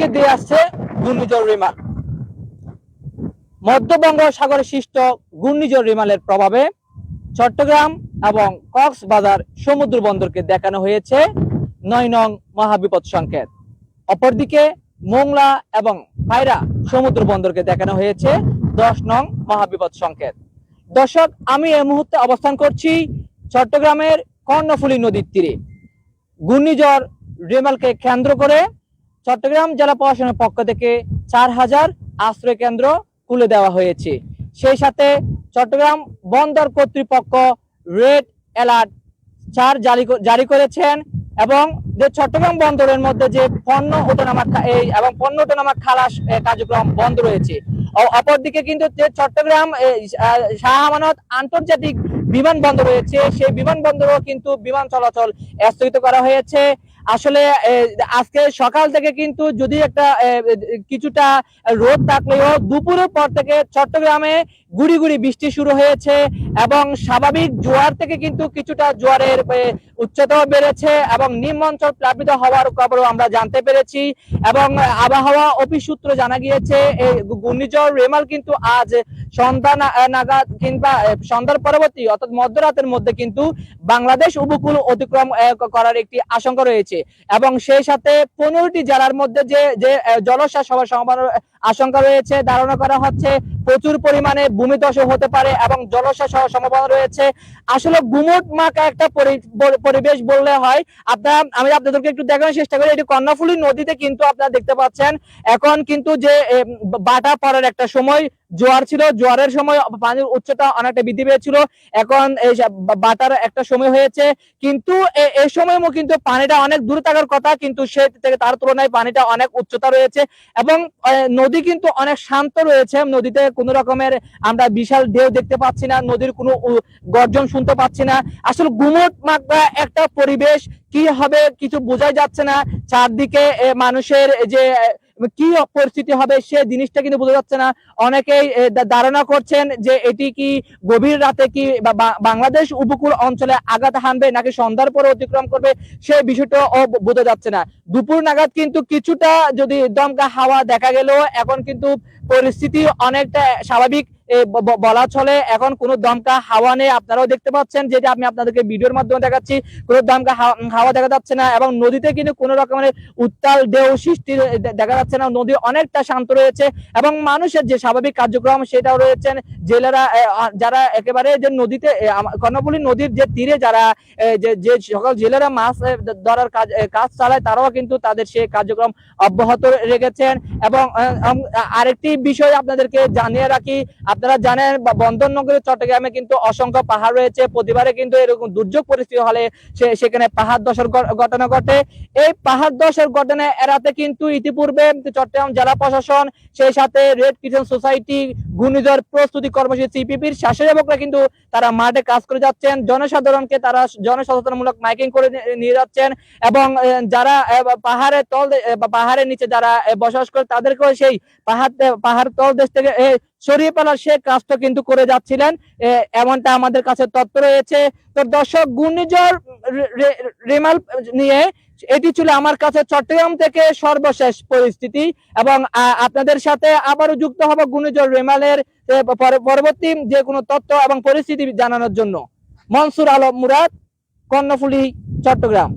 থেকে দিয়ে আসছে? ঘূর্ণিঝড় রিমাল। মধ্যবঙ্গ সাগরে সৃষ্ট ঘূর্ণিঝড় রিমালের প্রভাবে চট্টগ্রাম এবং কক্সবাজার সমুদ্র বন্দরকে দেখানো হয়েছে নয় নং মহাবিপদ সংকেত। অপরদিকে মোংলা এবং পায়রা সমুদ্র বন্দরকে দেখানো হয়েছে দশ নং মহাবিপদ সংকেত। দর্শক, আমি এই মুহূর্তে অবস্থান করছি চট্টগ্রামের কর্ণফুলী নদীর তীরে। ঘূর্ণিঝড় রেমালকে কেন্দ্র করে চট্টগ্রাম জেলা প্রশাসনের পক্ষ থেকে চার হাজার আশ্রয় কেন্দ্র খুলে দেওয়া হয়েছে। সেই সাথে চট্টগ্রাম বন্দর কর্তৃপক্ষ রেড অ্যালার্ট চার জারি জারি করেছেন এবং যে চট্টগ্রাম বন্দরের মধ্যে যে পণ্য ওঠানামা এই এবং পণ্য ওঠানামা খালাস কার্যক্রম বন্ধ রয়েছে। অপরদিকে কিন্তু যে চট্টগ্রাম শাহ আমানত আন্তর্জাতিক বিমানবন্দর রয়েছে। সেই বিমানবন্দরও কিন্তু বিমান চলাচল স্থগিত করা হয়েছে। আসলে আজকে সকাল থেকে কিন্তু যদি একটা কিছুটা রোদ থাকলেও দুপুরের পর থেকে চট্টগ্রামে গুড়ি গুড়ি বৃষ্টি শুরু হয়েছে এবং স্বাভাবিক জোয়ার থেকে কিন্তু কিছুটা জোয়ারের উচ্চতাও বেড়েছে এবং নিম্ন অঞ্চল প্লাবিত হওয়ার খবরও আমরা জানতে পেরেছি এবং আবহাওয়া অফিস সূত্র জানা গিয়েছে এই ঘূর্ণিঝড় রেমাল কিন্তু আজ সন্ধ্যা নাগাদ কিংবা সন্ধ্যার পরবর্তী অর্থাৎ মধ্যরাতের মধ্যে কিন্তু বাংলাদেশ উপকূল অতিক্রম করার একটি আশঙ্কা রয়েছে। এবং সেই সাথে পনেরোটি জেলার মধ্যে যে যে জলসা সভা সম্ভাবনা আশঙ্কা রয়েছে, ধারণা করা হচ্ছে প্রচুর পরিমাণে ভূমিধস হতে পারে এবং জলোচ্ছ্বাস হওয়ার সম্ভাবনা রয়েছে। আসলে গুমট মাকা একটা পরি- পরি- পরিবেশ বললে হয়, আপনারা, আমি আপনাদেরকে একটু দেখানোর চেষ্টা করি, এটি কর্ণফুলী নদীতে কিন্তু আপনারা দেখতে পাচ্ছেন। এখন কিন্তু যে বাটা পড়ার একটা সময়, জোয়ার ছিল, জোয়ারের সময় পানির উচ্চতা অনেকটা বৃদ্ধি পেয়েছিল। এখন এই বাটার একটা সময় হয়েছে। কিন্তু এই সময়ও কিন্তু পানিটা অনেক দূরে থাকার কথা, কিন্তু সে থেকে তার তুলনায় পানিটা অনেক উচ্চতা রয়েছে এবং নদী কিন্তু অনেক শান্ত রয়েছে। নদীতে কোনো রকমের আমরা বিশাল ঢেউ দেখতে পাচ্ছি না, নদীর কোনো গর্জন শুনতে পাচ্ছি না। আসলে গুমট মাত্রা একটা পরিবেশ, কি হবে কিছু বোঝাই যাচ্ছে না। চারদিকে মানুষের যে কি পরিস্থিতি হবে সে জিনিসটা কিন্তু বোঝা যাচ্ছে না। অনেকেই ধারণা করছেন যে এটি কি গভীর রাতে কি বাংলাদেশ উপকূল অঞ্চলে আঘাত হানবে নাকি সন্ধ্যার পরে অতিক্রম করবে সে বিষয়টা বোঝা যাচ্ছে না। দুপুর নাগাদ কিন্তু কিছুটা যদি দমকা হাওয়া দেখা গেল এখন কিন্তু পরিস্থিতি অনেকটা স্বাভাবিক। বলা চলে। এখন কোনো দমকা হাওয়া নেই। আপনারাও দেখতে পাচ্ছেন যেটা আমি আপনাদেরকে ভিডিওর মাধ্যমে দেখাচ্ছি। কোনো দমকা হাওয়া- দেখা যাচ্ছে না এবং নদীতে কিন্তু কোনো রকমের উত্তাল ঢেউ সৃষ্টি দেখা যাচ্ছে না। নদী অনেকটা শান্ত রয়েছে এবং মানুষের যে স্বাভাবিক কার্যক্রম সেটাও রয়েছেন। জেলেরা যারা একেবারে যে নদীতে এ, নদীর যে তীরে যারা যে সকল জেলেরা মাছ ধরার কাজ কাজ চালায় তারাও কিন্তু তাদের সেই কার্যক্রম অব্যাহত রেখেছেন। এবং আরেকটি বিষয় আপনাদেরকে জানিয়ে রাখি। আপনারা জানেন, বা বন্দরনগরী, চট্টগ্রামে কিন্তু অসংখ্য পাহাড় রয়েছে। প্রতিবারে কিন্তু এরকম দুর্যোগ পরিস্থিতি হলে সেখানে পাহাড় দশের ঘটনা ঘটে। এই পাহাড় দশের ঘটনা এড়াতে কিন্তু ইতিপূর্বে চট্টগ্রাম জেলা প্রশাসন, সেই সাথে রেড কিচেন সোসাইটি ঘূর্ণিঝড় প্রস্তুতি কর্মসূচি সিপিপির স্বেচ্ছাসেবকরা কিন্তু তারা মাঠে কাজ করে যাচ্ছেন, জনসাধারণকে তারা জনসচেতনমূলক মাইকিং করে নিয়ে- যাচ্ছেন এবং যারা পাহাড়ের তল পাহাড়ের নিচে যারা বসবাস করে তাদেরকেও সেই পাহাড় পাহাড় তল দেশ থেকে সরিয়ে ফেলার সে কাজটা কিন্তু করে যাচ্ছিলেন এমনটা আমাদের কাছে তথ্য রয়েছে। তো দর্শক, ঘূর্ণিঝড় রেমাল নিয়ে এটি ছিল আমার কাছে চট্টগ্রাম থেকে সর্বশেষ পরিস্থিতি এবং আপনাদের সাথে আবারও যুক্ত হব ঘূর্ণিঝড় রেমালের পরবর্তী যে কোনো তথ্য এবং পরিস্থিতি জানানোর জন্য। মনসুর আলম মুরাদ, কর্ণফুলি, চট্টগ্রাম।